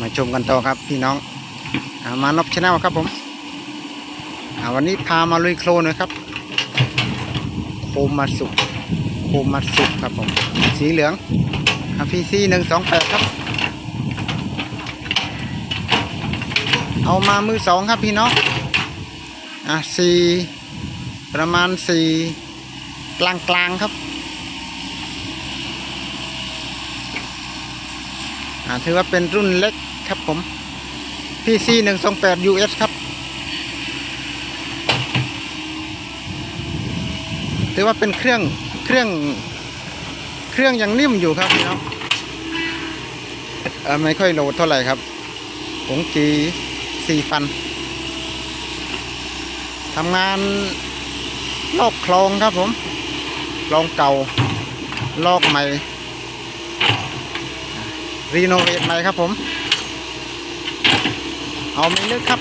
มาชมกันต่อครับพี่น้องอามานพชาแนลครับผมวันนี้พามาลุยโคลนนะครับ โคมาสุกโคมาสุกครับผม สีเหลืองพีซีหนึ่งสองแปดครับ เอามามือสองครับพี่น้องอะสี่ประมาณสี่กลางกลางครับอ่าถือว่าเป็นรุ่นเล็ก ครับผม PC 128 US ครับ ถือว่าเป็นเครื่องเครื่องเครื่องยังนิ่มอยู่ครับพี่น้องไม่ค่อยโหลดเท่าไหร่ครับผงกีสี่ฟันทำงานลอกคลองครับผมลองเก่าลอกใหม่ รีโนเวทใหม่ครับผม เอาไม่ลึกครับ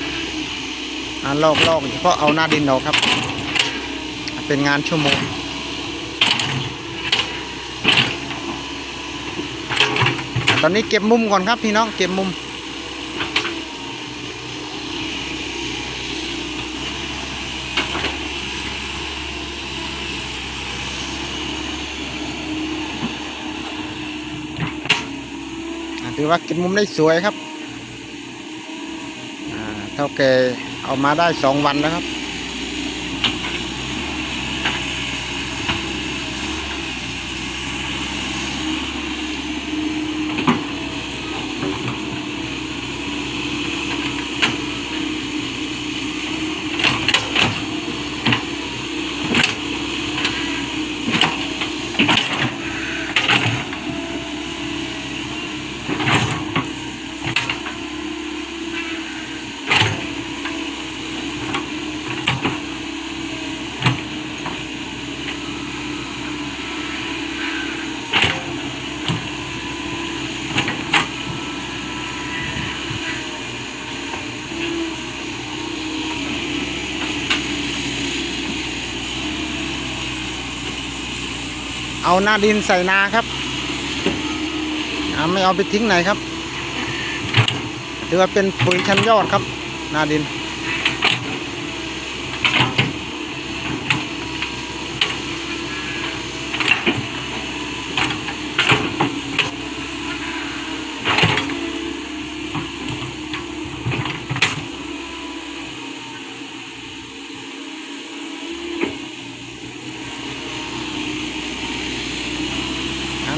อ่าลอกลอกเฉพาะเอาหน้าดินออกครับ เป็นงานชั่วโมงตอนนี้เก็บมุมก่อนครับพี่น้องเก็บมุมถือว่าเก็บมุมได้สวยครับ เท่าแกเอามาได้สองวันแล้วครับ เอาหน้าดินใส่นาครับอ่าไม่เอาไปทิ้งไหนครับถือว่าเป็นปุ๋ยชั้นยอดครับหน้าดิน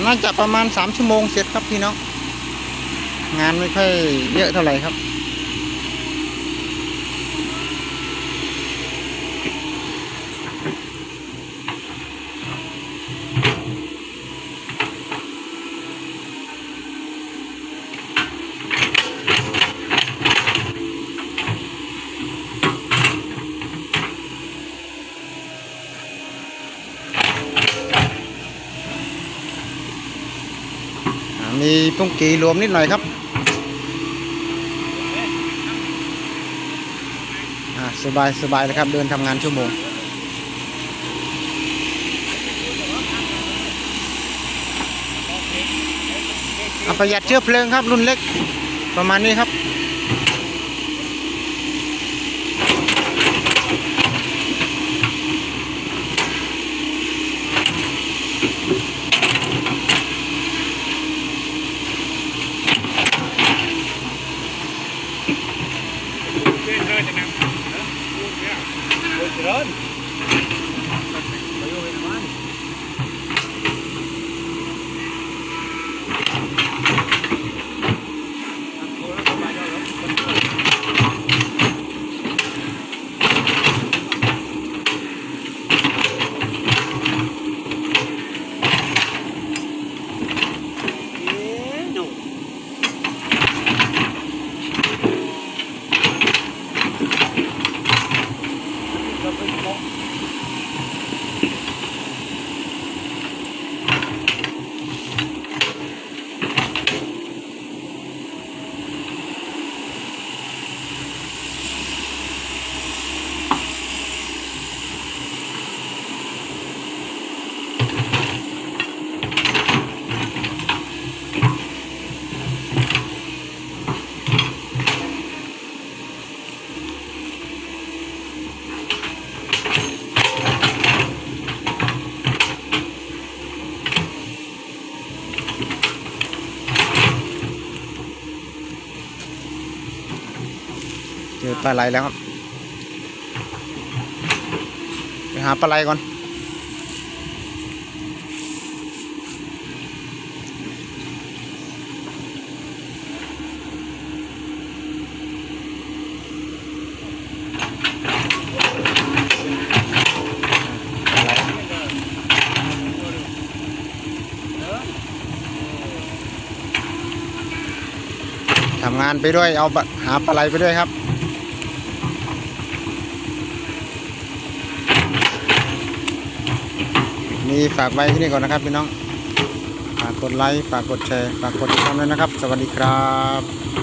น่าจะประมาณ 3 ชั่วโมงเสร็จครับพี่น้อง งานไม่ค่อยเยอะเท่าไหร่ครับ มีปุ้งกีรวมนิดหน่อยครับอ่าสบายสบายนะครับ เดินทำงานชั่วโมงอะประหยัดเชื้อเพลิงครับ รุ่นเล็กประมาณนี้ครับ เเจอปลาไหลแล้วครับ ไปหาปลาไหลก่อน ทำงานไปด้วย เอาปลาหาปลาไหลไปด้วยครับ มีฝากไว้ที่นี่ก่อนนะครับพี่น้อง ฝากกดไลค์ ฝากกดแชร์ ฝากกดติดตามด้วยนะครับ สวัสดีครับ